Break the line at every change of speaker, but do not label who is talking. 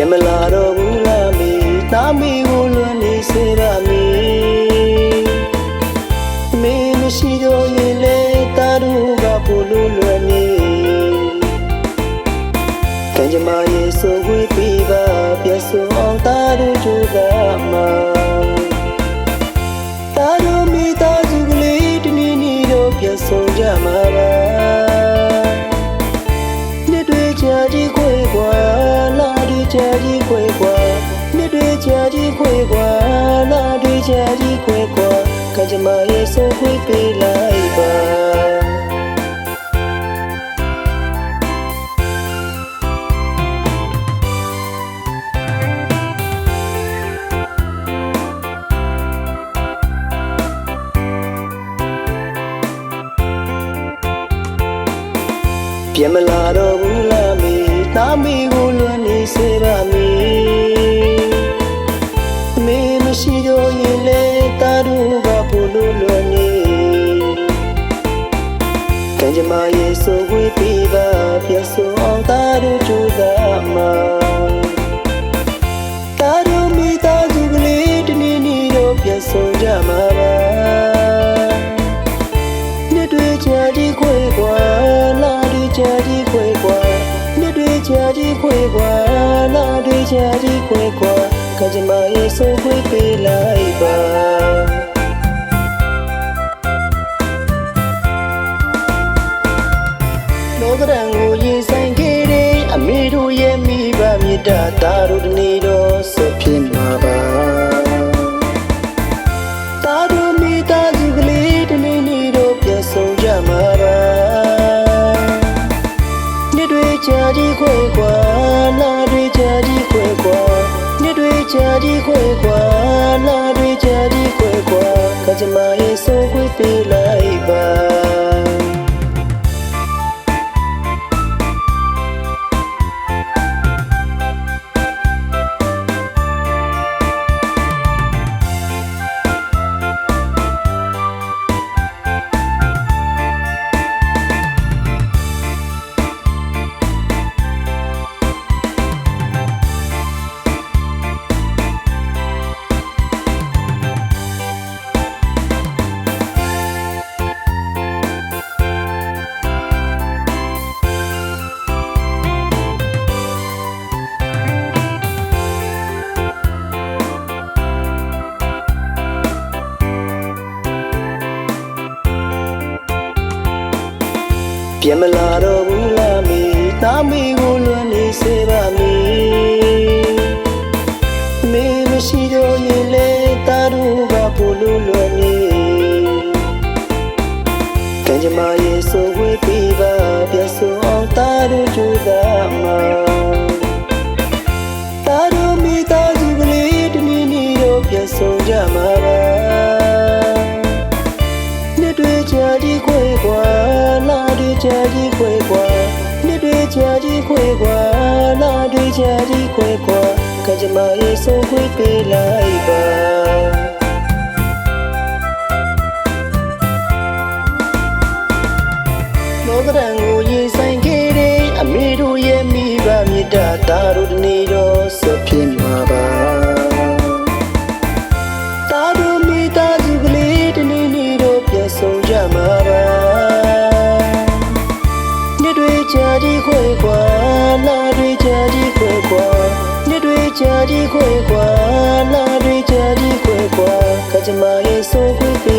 ပြန်မလာတော့ဘူးလားမီသားမီကိုလွန်နေစေရမီမင်းမရှိတော့ရင်လေတာတို့ကပို့လို့လွယ်မီကံကြမ္မာရဲ့ဆိုဝေးပြီးပါပြတ်ဆိုအောင်တာတို့ကြိုးစားမှာတာတို့မိသားစုကလေးတနည်းနည်းတော့ပြတ်ဆုံးကြမှာပါ လာတွေကြာကြီးခွေကွာနှစ်တွေကြာကြီးခွေကွာလာတွေကြာကြီးခွေကွာကကြမရဲ့ဆုံးခွေပေးလိုက်ပါပြန်မလာတော့ဘူးလားမီသားမီကို ကံကြမ္မာရဲ့ဆိုဝေးပြီးပါပြတ်ဆိုအောင်တာတို့ကြိုးစားမှာတာတို့မိသားစုကလေးတနည်းနည်းတော့ပြတ်ဆုံးကြမှာပါနှစ်တွေကြာကြီးခွေကွာလာတွေကြာကြီးခွေကွာနှစ်တွေကြာကြီးခွေကွာလာတွေကြာကြီးခွေကွာကကြမ္မာရဲ့ဆုံးခွေပေးလိုက်ပါ တ်တာသားတို့တနေ့တော့ဆက်ဖြစ်မှာပါ ပြန်မလာတော့ဘူးလားမီသားမီကိုလွန်နေစေပါမီမင်းမရှိတော့ရင်လေတာတို့ကပို့လို့လွယ်နေကံကြမ္မာရဲ့ဆိုဝေး လာတွေကြာကြီးခွေကွာနှစ်တွေကြာကြီးခွေကွာလာတွေကြာကြီးခွေကွာကကြမ္မာရဲ့ဆုံးခွေပေးလိုက်ပါလောကရန်ကိုရင်ဆိုင်ခဲ့တဲ့အမေတို့ရဲ့မိဘမြတ်တာသားတို့တနေ့တော့ဆက်ဖြစ် 家的快活，那对家的快活，看见马也送回。